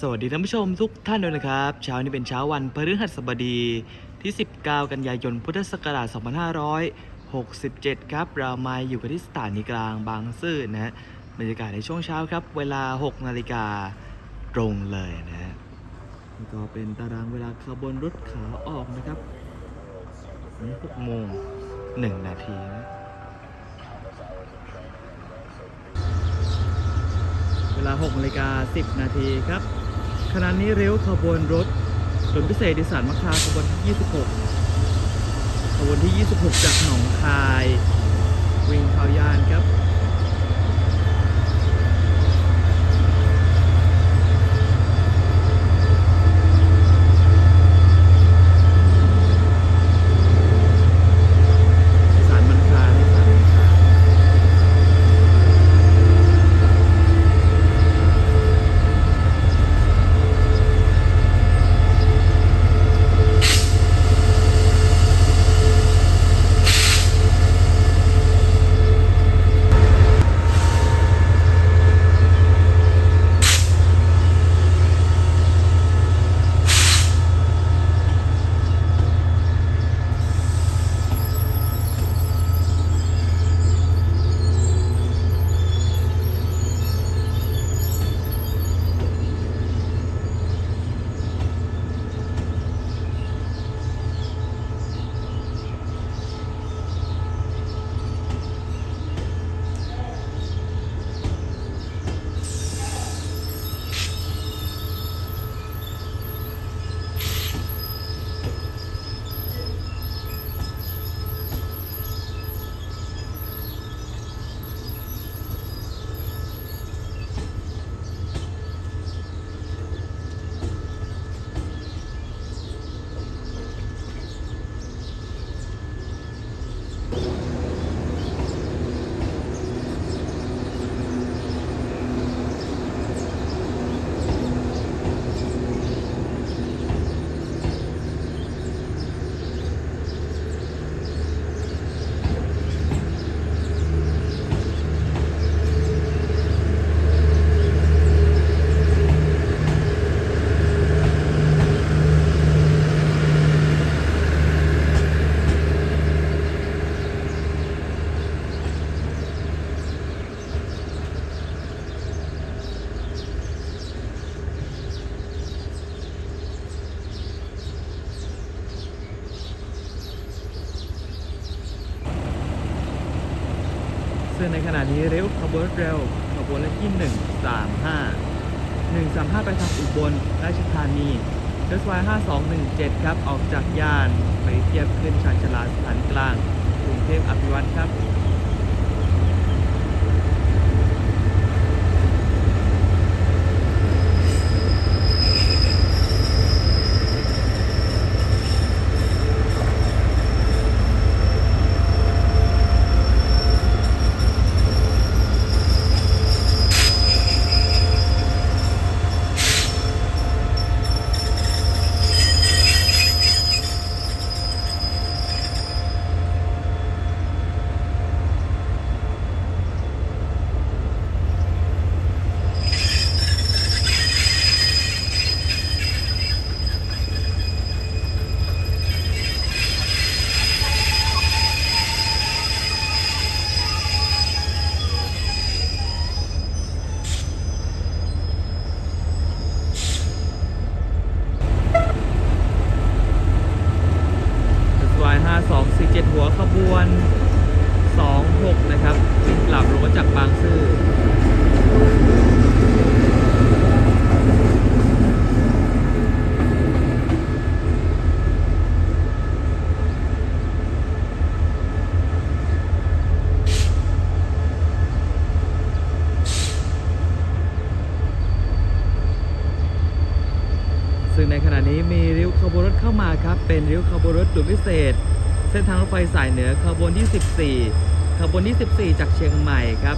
สวัสดีท่านผู้ชมทุกท่านด้วยนะครับ เช้านี้เป็นเช้าวันพฤหัสบดีที่ 19 กันยายนพุทธศักราช 2567 ครับ เรามาอยู่กันที่สถานีกลางบางซื่อนะฮะบรรยากาศในช่วงเช้าครับ เวลา 6 นาฬิกาตรงเลยนะฮะนี่ก็เป็นตารางเวลาขบวนรถขาออกนะครับ6โมง 1 นาทีนะเวลา6นาฬิกา10 นาทีครับ ขณะนี้เร็วขบวนรถส่วนพิเศษดิสานมะคาขบวนที่ 26 ขบวนที่ 26 จากหนองคาย วิ่งเข้ายาน ซึ่งในขณะนี้เร็วขบวนเร็วขบวนเลขที่ 135 135 ไปทางอุบลราชธานีเดสวาย5217 ครับ ออกจากย่านไปเทียบขึ้นชานชลาสถานกลาง กรุงเทพอภิวัตครับ 247 หัวขบวน 26 นะครับวิ่งกลับลงมาจากบางซื่อซึ่งในขณะนี้มีริ้วขบวนรถเข้ามาครับ เป็นริ้วขบวนรถด่วนพิเศษ เส้นทางรถไฟสายเหนือขบวนที่ 14ขบวนที่ 14 จากเชียงใหม่ครับ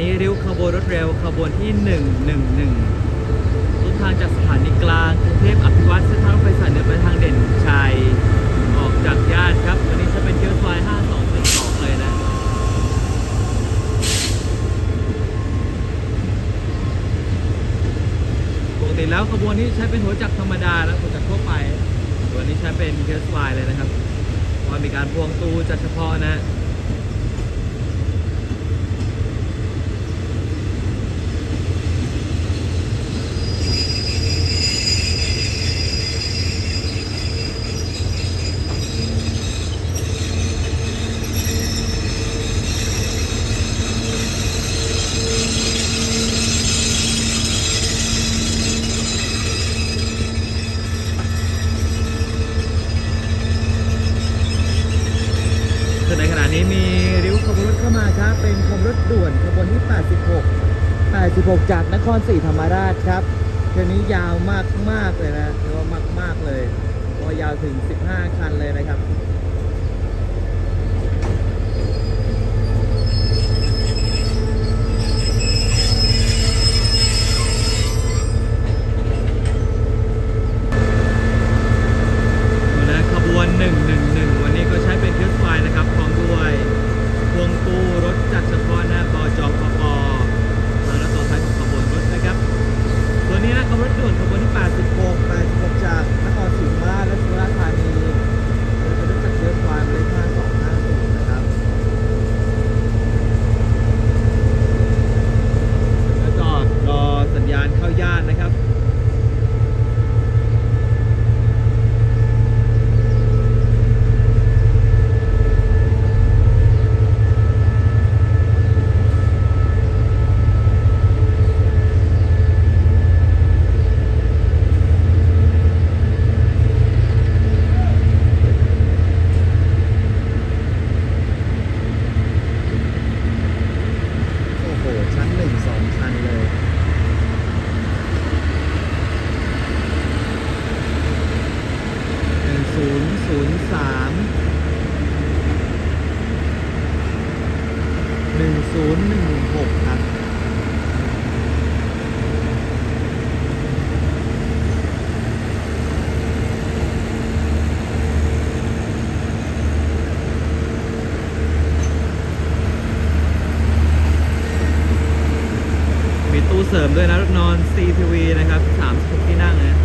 นี้ริ้วขบวนรถเร็วขบวนที่ 111ต้นทางจากสถานีกลางกรุงเทพอภิวัตเส้นทางรถไฟสายเหนือไปทางเด่นชัยออกจากย่านครับ วันนี้จะเป็นเที่ยวซอย5212เลยนะปกติแล้วขบวนนี้ใช้เป็นหัวจักรธรรมดาแล้วหัวจักรทั่วไปวันนี้ใช้เป็นเคสไลน์เลยนะครับเพราะว่ามีการพวงตู้จัดเฉพาะนะ คือในขณะนี้มีริ้วขบวนรถเข้ามาครับ เป็นขบวนรถด่วนขบวนที่ 86จากนครศรีธรรมราชครับเที่ยวนี้ยาวมากมากเลยนะเรียกว่ามากมากๆเลยเพราะยาวถึง 15 คันเลยนะครับ นะขบวน 111 วันนี้ก็ใช้เป็นเครื่องไฟนะครับ พร้อมด้วยพวงตู้รถจัดเฉพาะนะบจพปทางและต่อท้ายของขบวนรถนะครับ ตัวนี้นะขบวนรถด่วนขบวนที่ 86 86 จากนครศรีธรรมราชและสุราษฎร์ธานีโดยเป็นรถจักรเครื่องไฟหมายเลข5250 นะครับแล้วจอดรอสัญญาณเข้าย่านนะครับ โอ้โห ชั้นหนึ่งสองชั้นเลยหนึ่งศูนย์ศูนย์สามหนึ่งศูนย์หนึ่งหกครับ มีตู้ เสริมด้วยนะรถนอน CTV นะครับ36ที่นั่งนะ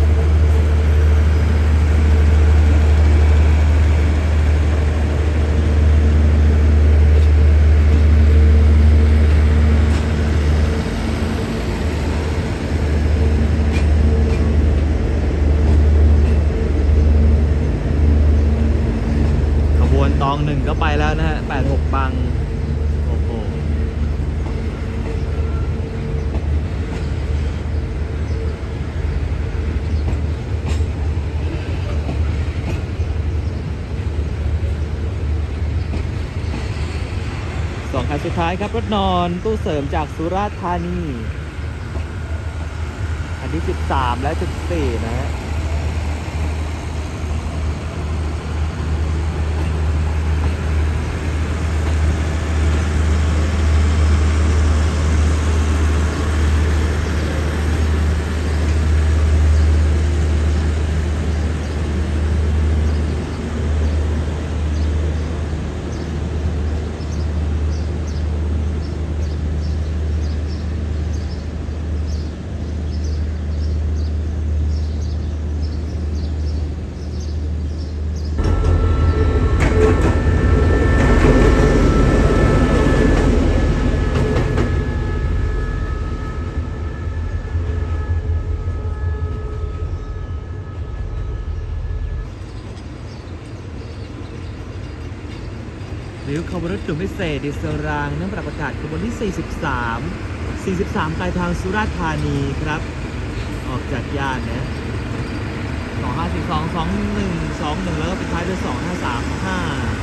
ขบวนตองหนึ่งก็ไปแล้วนะฮะ86 บัง โอ้โห สอง คันสุดท้ายครับรถนอนตู้เสริมจากสุราษฎร์ธานี อันที่ 13 และ 14 นะฮะ เศษดิเซลรางน้ำปรับอากาศขบวนที่ 43 43ปลายทางสุราษฎร์ธานีครับ ออกจากย่านนะ2542 21 21 แล้วก็ปิดท้ายด้วย 2535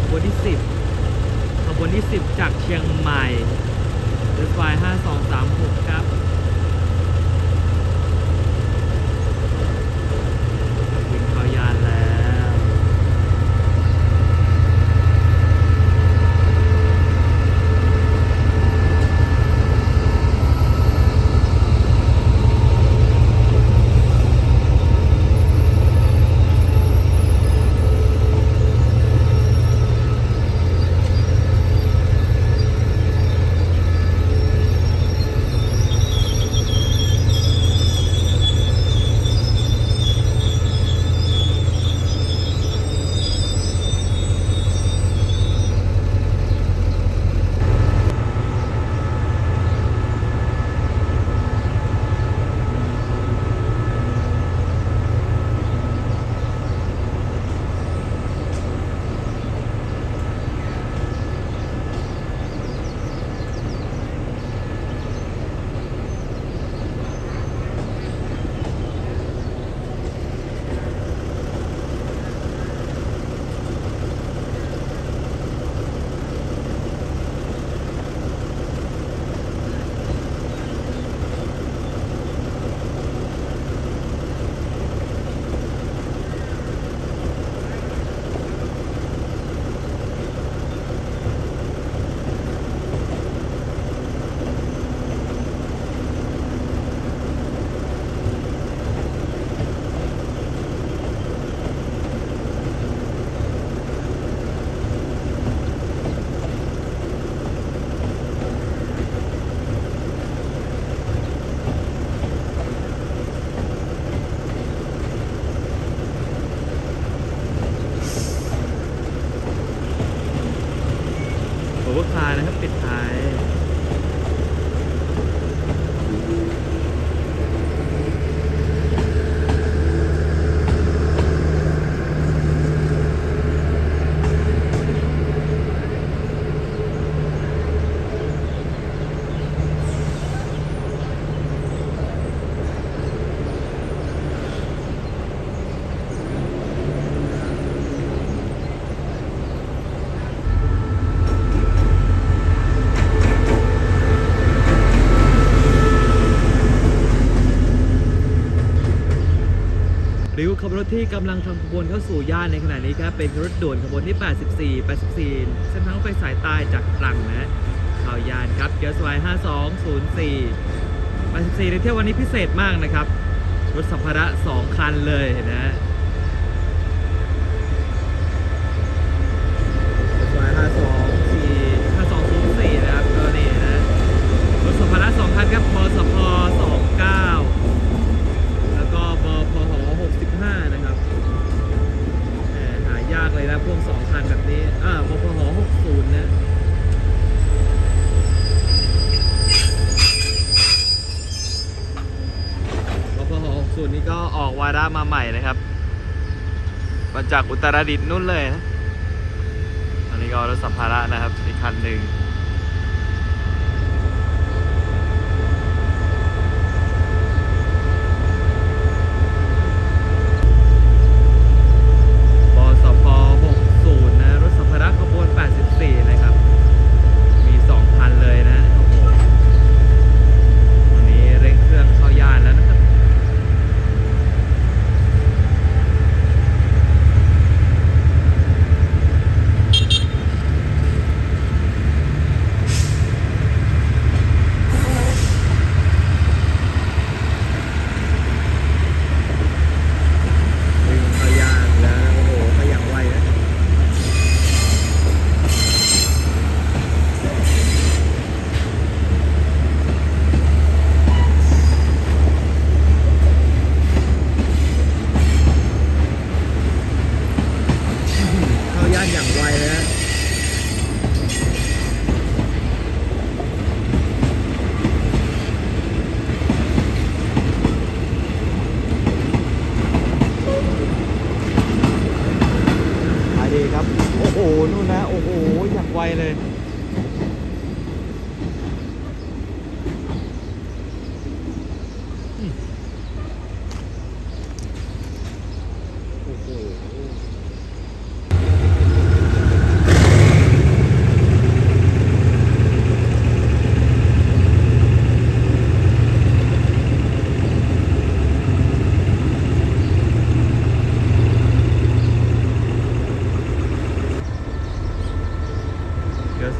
ขบวนที่ 10 ขบวนที่ 10 จากเชียงใหม่รถไฟ5236 ครับ ที่กำลังทำขบวนเข้าสู่ย่านในขณะนี้ครับเป็นรถด่วนขบวนที่ 84 84 เส้นทางรถไฟสายใต้จากตรังนะข่าวยานครับเกียร์สวาย5204 84ในเที่ยววันนี้พิเศษมากนะครับ รถสัมภาระ 2 คันเลยนะสวาย52 5204 นะครับก็นี่นะ รถสัมภาระ 2 คันครับบสพ29 แล้วก็บพห65 นะครับแหมหายากเลย นะพวกสองคันแบบนี้ อ่าบพหกศูนย์นะบพหกศูนี่ก็ออกวาระมาใหม่นะครับ มาจากอุตรดิตถ์นู่นเลยนะ อันนี้ก็รถสัมภาระนะครับ อีกคันหนึ่ง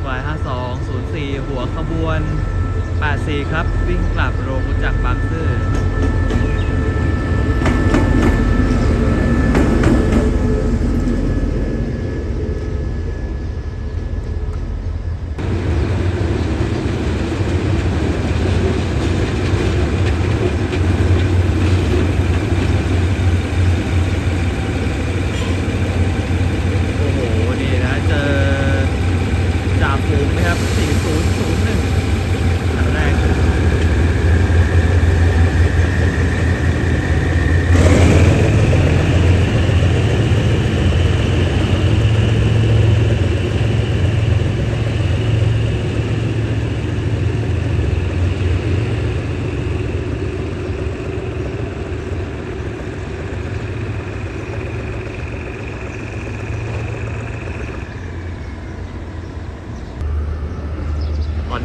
วายห้าสองศูนย์สี่หัวขบวนแปดสี่ครับ วิ่งกลับโรงรู้จักบางซื่อ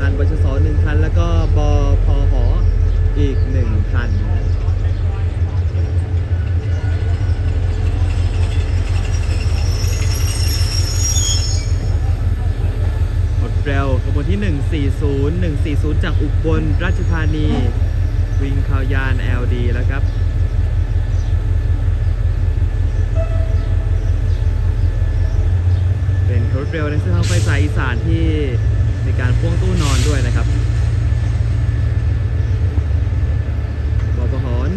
คันบชส1คัน แล้วก็บพหออีก1คันนะรถเร็วขบวนที่ 140 140 จากอุบลราชธานี วิ่งข้าวยาน LD แล้วครับเป็นรถเร็วในเส้นทางไฟสายอีสานที่ มีการพ่วงตู้นอนด้วยนะครับบกห1115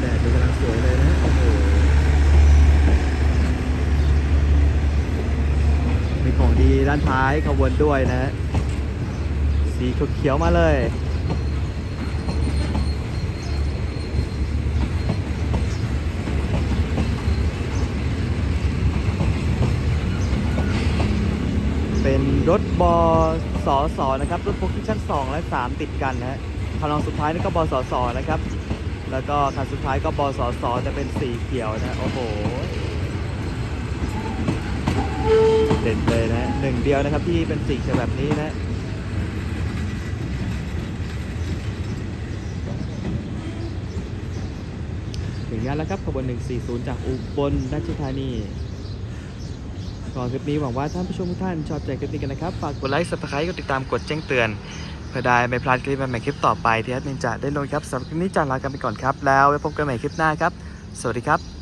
แดดดูกำลังสวยเลยนะ โอ้โห มีของดีด้าน ท้ายขบวนด้วยนะ สีเขียวๆมาเลยเป็นรถบสสนะครับ รถพกที่ชั้น 2 และ 3 ติดกันนะฮะคันรองสุดท้ายนี่ก็บสสนะครับ แล้วก็คันสุดท้ายก็บสสจะเป็นสีเขียวนะ โอ้โห เด่นเลยนะหนึ่งเดียวนะครับที่เป็นสีเขียวแบบนี้นะถึงย่านแล้วครับขบวน 140 จากอุบลราชธานีก่อนคลิปนี้หวังว่าท่านผู้ชมทุกท่านชอบใจคลิปนี้กันนะครับ ฝากกดไลค์ subscribe กดติดตามกดแจ้งเตือนเพื่อได้ไม่พลาดคลิปใหม่ๆคลิปต่อไปที่แอดมินจะได้ลงครับสำหรับคลิปนี้จะลากันไปก่อนครับ แล้วไว้พบกันใหม่คลิปหน้าครับ สวัสดีครับ